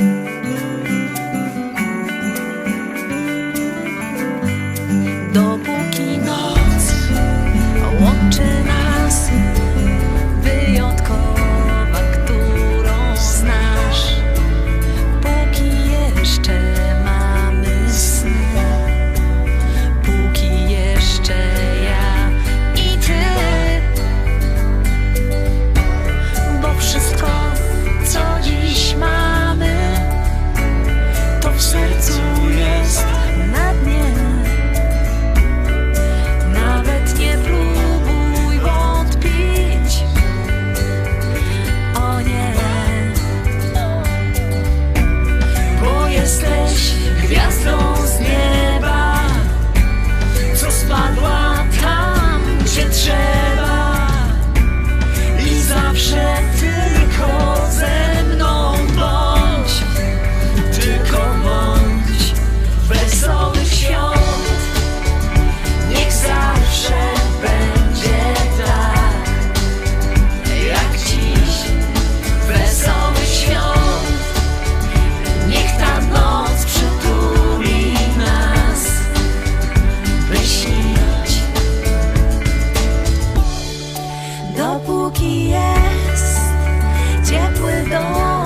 you dopóki jest ciepły dom.